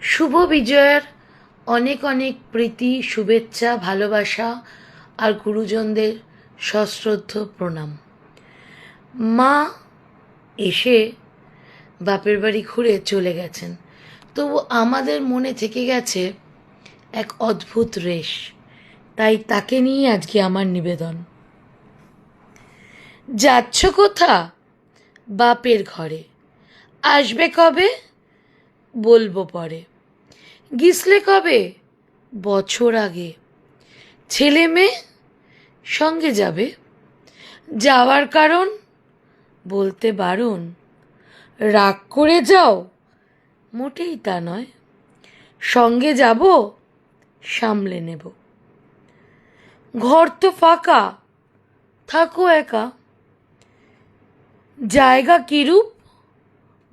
শুভ বিজয়ের অনেক অনেক প্রীতি, শুভেচ্ছা, ভালোবাসা আর গুরুজনদের সশ্রদ্ধ প্রণাম। মা এসে বাপের বাড়ি ঘুরে চলে গেছেন। তবু আমাদের মনে থেকে গেছে এক অদ্ভুত রেশ। তাই তাকে নিয়ে আজকে আমার নিবেদন। যাচ্ছ কোথা? বাপের ঘরে। আসবে কবে? বলব পরে। গিসলে কবে? বছর আগে। ছেলে মেয়ে সঙ্গে যাবে। যাওয়ার কারণ বলতে বারণ। রাগ করে যাও? মোটেই তা নয়। সঙ্গে যাব, সামলে নেব। ঘর তো ফাঁকা, থাকো একা। জায়গা কিরূপ?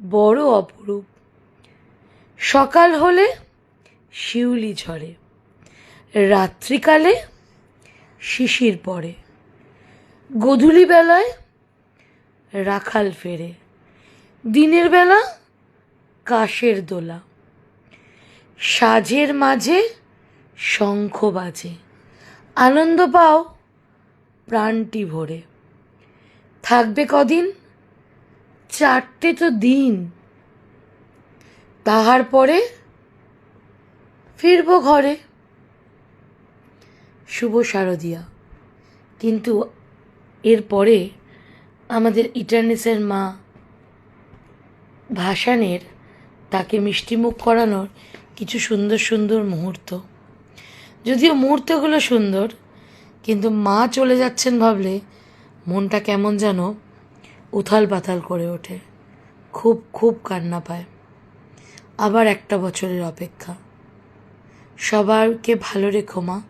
বড় অপরূপ। সকাল হলে শিউলি ঝরে, রাত্রিকালে শিশির পড়ে, গধূলি বেলায় রাখাল ফেরে, দিনের বেলা কাশের দোলা, সাজের মাঝে শঙ্খ বাজে, আনন্দ পাও প্রাণটি ভরে, থাকবে কদিন, চারটে তো দিন তাহার পরে ফিরব ঘরে। শুভ শারদিয়া। কিন্তু এরপরে আমাদের ইটার্নিসের মা ভাসানের তাকে মিষ্টিমুখ করানোর কিছু সুন্দর সুন্দর মুহূর্ত। যদিও মুহূর্তগুলো সুন্দর, কিন্তু মা চলে যাচ্ছেন ভাবলে মনটা কেমন যেন উথাল পাথাল করে ওঠে। খুব খুব কান্না পায়। আবার একটা বছরের অপেক্ষা। সবাইকে ভালো রেখো, মা।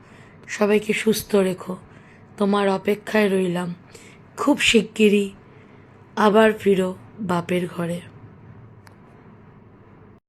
সবাইকে সুস্থ রেখো। তোমার অপেক্ষায় রইলাম। খুব শিগগিরই আবার ফিরো বাপের ঘরে।